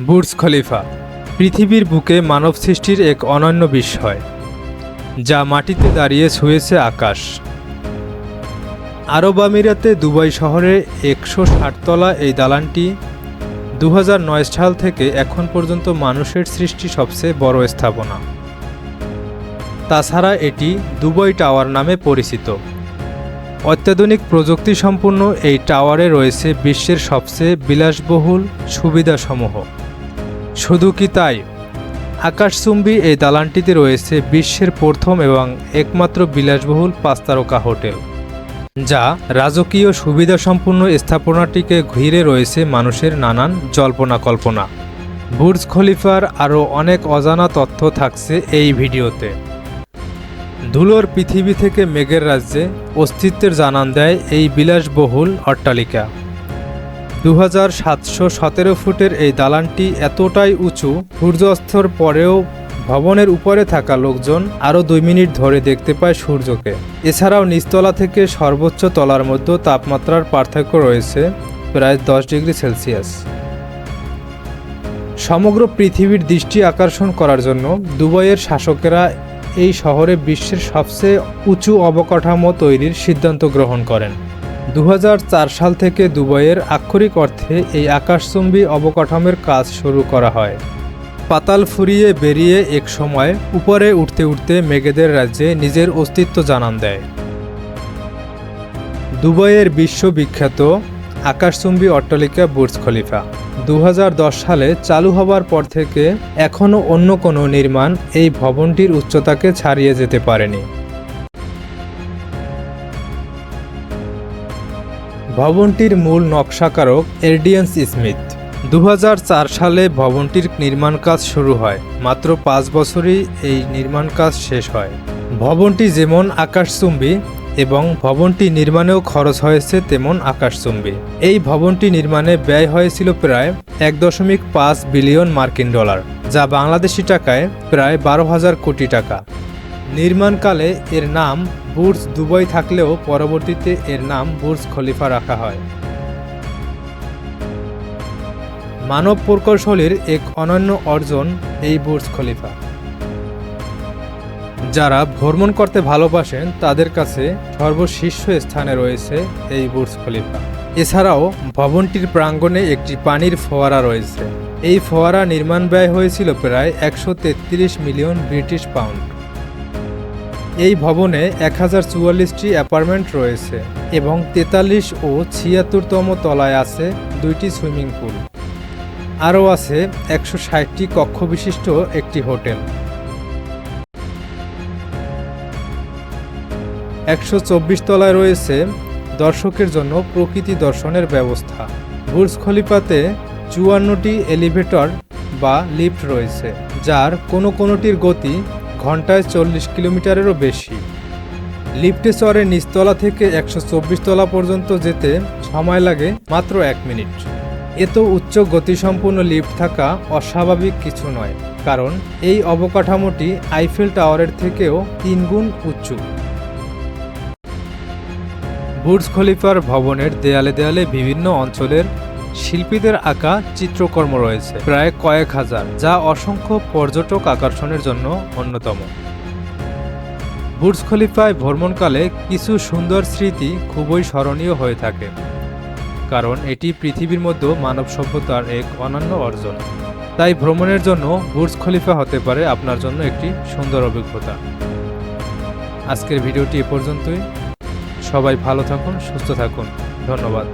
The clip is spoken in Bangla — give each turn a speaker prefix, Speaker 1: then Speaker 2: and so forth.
Speaker 1: বুর্জ খলিফা, পৃথিবীর বুকে মানব সৃষ্টির এক অনন্য বিস্ময়, যা মাটিতে দাঁড়িয়ে ছুঁয়েছে আকাশ। আরব আমিরাতে দুবাই শহরে একশো ষাটতলা এই দালানটি দু হাজার নয় সাল থেকে এখন পর্যন্ত মানুষের সৃষ্টি সবচেয়ে বড় স্থাপনা। তাছাড়া এটি দুবাই টাওয়ার নামে পরিচিত। অত্যাধুনিক প্রযুক্তি সম্পন্ন এই টাওয়ারে রয়েছে বিশ্বের সবচেয়ে বিলাসবহুল সুবিধাসমূহ। শুধু কি তাই? আকাশচুম্বী এই দালানটিতে রয়েছে বিশ্বের প্রথম এবং একমাত্র বিলাসবহুল পাঁচতারকা হোটেল, যা রাজকীয় সুবিধাসম্পন্ন স্থাপনাটিকে ঘিরে রয়েছে মানুষের নানান জল্পনা কল্পনা বুর্জ খলিফার আরও অনেক অজানা তথ্য থাকছে এই ভিডিওতে। ধুলোর পৃথিবী থেকে মেঘের রাজ্যে অস্তিত্বের জানান দেয় এই বিলাসবহুল অট্টালিকা। দু হাজার সাতশো সতেরো ফুটের এই দালানটি এতটাই উঁচু, সূর্যাস্তর পরেও ভবনের উপরে থাকা লোকজন আরও দুই মিনিট ধরে দেখতে পায় সূর্যকে। এছাড়াও নিচতলা থেকে সর্বোচ্চ তলার মধ্যে তাপমাত্রার পার্থক্য রয়েছে প্রায় দশ ডিগ্রি সেলসিয়াস। সমগ্র পৃথিবীর দৃষ্টি আকর্ষণ করার জন্য দুবাইয়ের শাসকেরা এই শহরে বিশ্বের সবচেয়ে উঁচু অবকাঠামো তৈরির সিদ্ধান্ত গ্রহণ করেন। দু হাজার চার সাল থেকে দুবাইয়ের আক্ষরিক অর্থে এই আকাশচুম্বী অবকাঠামোর কাজ শুরু করা হয়। পাতাল ফুরিয়ে বেরিয়ে এক সময় উপরে উঠতে উঠতে মেঘেদের রাজ্যে নিজের অস্তিত্ব জানান দেয়। দুবাইয়ের বিশ্ববিখ্যাত আকাশচুম্বী অট্টালিকা বুর্জ খলিফা। দু হাজার দশ সালে চালু হবার পর থেকে এখনও অন্য কোনো নির্মাণ এই ভবনটির উচ্চতাকে ছাড়িয়ে যেতে পারেনি। ভবনটির মূল নকশাকারক এরডিয়েন্স স্মিথ। দু হাজার চার সালে ভবনটির নির্মাণ কাজ শুরু হয়, মাত্র পাঁচ বছরই এই নির্মাণ কাজ শেষ হয়। ভবনটি যেমন আকাশচুম্বী এবং ভবনটি নির্মাণেও খরচ হয়েছে তেমন আকাশচুম্বী। এই ভবনটি নির্মাণে ব্যয় হয়েছিল প্রায় এক দশমিক পাঁচ বিলিয়ন মার্কিন ডলার, যা বাংলাদেশি টাকায় প্রায় বারো হাজার কোটি টাকা। নির্মাণকালে এর নাম বুর্জ দুবাই থাকলেও পরবর্তীতে এর নাম বুর্জ খলিফা রাখা হয়। মানব প্রকৌশলীর এক অনন্য অর্জন এই বুর্জ খলিফা। যারা ভ্রমণ করতে ভালোবাসেন, তাদের কাছে সর্বশীর্ষ স্থানে রয়েছে এই বুর্জ খলিফা। এছাড়াও ভবনটির প্রাঙ্গণে একটি পানির ফোয়ারা রয়েছে। এই ফোয়ারা নির্মাণ ব্যয় হয়েছিল প্রায় একশো তেত্রিশ মিলিয়ন ব্রিটিশ পাউন্ড। এই ভবনে এক হাজার চুয়াল্লিশটি অ্যাপার্টমেন্ট রয়েছে এবং তেতাল্লিশ ও ছিয়াত্তরতম তলায় আছে দুইটি সুইমিং পুল। আরও আছে একশো ষাটটি কক্ষ বিশিষ্ট একটি হোটেল। একশো চব্বিশ তলায় রয়েছে দর্শকের জন্য প্রকৃতি দর্শনের ব্যবস্থা। বুর্জ খলিফাতে চুয়ান্নটি এলিভেটর বা লিফট রয়েছে, যার কোনো কোনোটির গতি ঘন্টায় চল্লিশ কিলোমিটারেরও বেশি। লিফটে চড়ে নিচতলা থেকে একশো চব্বিশ তলা পর্যন্ত যেতে সময় লাগে মাত্র এক মিনিট। এত উচ্চ গতিসম্পন্ন লিফট থাকা অস্বাভাবিক কিছু নয়, কারণ এই অবকাঠামোটি আইফেল টাওয়ারের থেকেও তিনগুণ উঁচু। বুর্জ খলিফার ভবনের দেয়ালে দেয়ালে বিভিন্ন অঞ্চলের শিল্পীদের আঁকা চিত্রকর্ম রয়েছে, প্রায় কয়েক হাজার, যা অসংখ্য পর্যটক আকর্ষণের জন্য অন্যতম। বুর্জ খলিফায় ভ্রমণকালে কিছু সুন্দর স্মৃতি খুবই স্মরণীয় হয়ে থাকে, কারণ এটি পৃথিবীর মধ্যে মানব সভ্যতার এক অনন্য অর্জন। তাই ভ্রমণের জন্য বুর্জ খলিফা হতে পারে আপনার জন্য একটি সুন্দর অভিজ্ঞতা। আজকের ভিডিওটি এ পর্যন্তই। সবাই ভালো থাকুন, সুস্থ থাকুন। ধন্যবাদ।